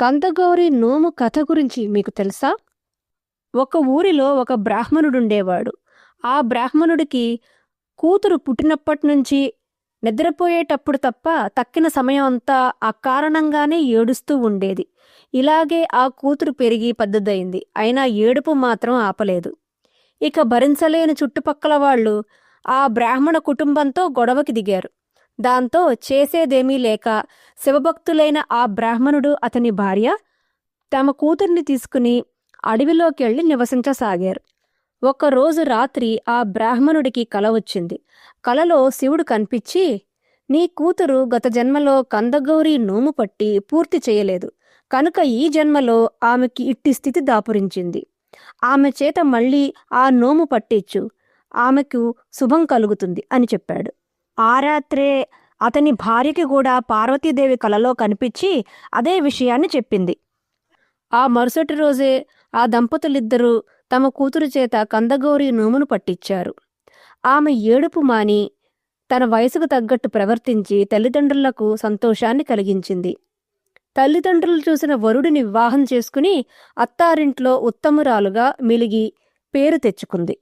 కందగౌరి నోము కథ గురించి మీకు తెలుసా? ఒక ఊరిలో ఒక బ్రాహ్మణుడుండేవాడు. ఆ బ్రాహ్మణుడికి కూతురు పుట్టినప్పటి నుంచి నిద్రపోయేటప్పుడు తప్ప తక్కిన సమయం అంతా ఆ కారణంగానే ఏడుస్తూ ఉండేది. ఇలాగే ఆ కూతురు పెరిగి పెద్దదైంది. అయినా ఏడుపు మాత్రం ఆపలేదు. ఇక భరించలేని చుట్టుపక్కల వాళ్ళు ఆ బ్రాహ్మణ కుటుంబంతో గొడవకి దిగారు. దాంతో చేసేదేమీ లేక శివభక్తులైన ఆ బ్రాహ్మణుడు అతని భార్య తమ కూతుర్ని తీసుకుని అడవిలోకెళ్ళి నివసించసాగారు. ఒకరోజు రాత్రి ఆ బ్రాహ్మణుడికి కల వచ్చింది. కలలో శివుడు కనిపించి నీ కూతురు గత జన్మలో కందగౌరి నోము పట్టి పూర్తి చేయలేదు. కనుక ఈ జన్మలో ఆమెకి ఇట్టి స్థితి దాపురించింది. ఆమె చేత మళ్ళీ ఆ నోము పట్టించు ఆమెకు శుభం కలుగుతుంది అని చెప్పాడు. ఆ రాత్రే అతని భార్యకి కూడా పార్వతీదేవి కలలో కనిపించి అదే విషయాన్ని చెప్పింది. ఆ మరుసటి రోజే ఆ దంపతులిద్దరూ తమ కూతురు చేత కందగౌరి నోమును పట్టించారు. ఆమె ఏడుపు మాని తన వయసుకు తగ్గట్టు ప్రవర్తించి తల్లిదండ్రులకు సంతోషాన్ని కలిగించింది. తల్లిదండ్రులు చూసిన వరుడిని వివాహం చేసుకుని అత్తారింట్లో ఉత్తమురాలుగా మిలిగి పేరు తెచ్చుకుంది.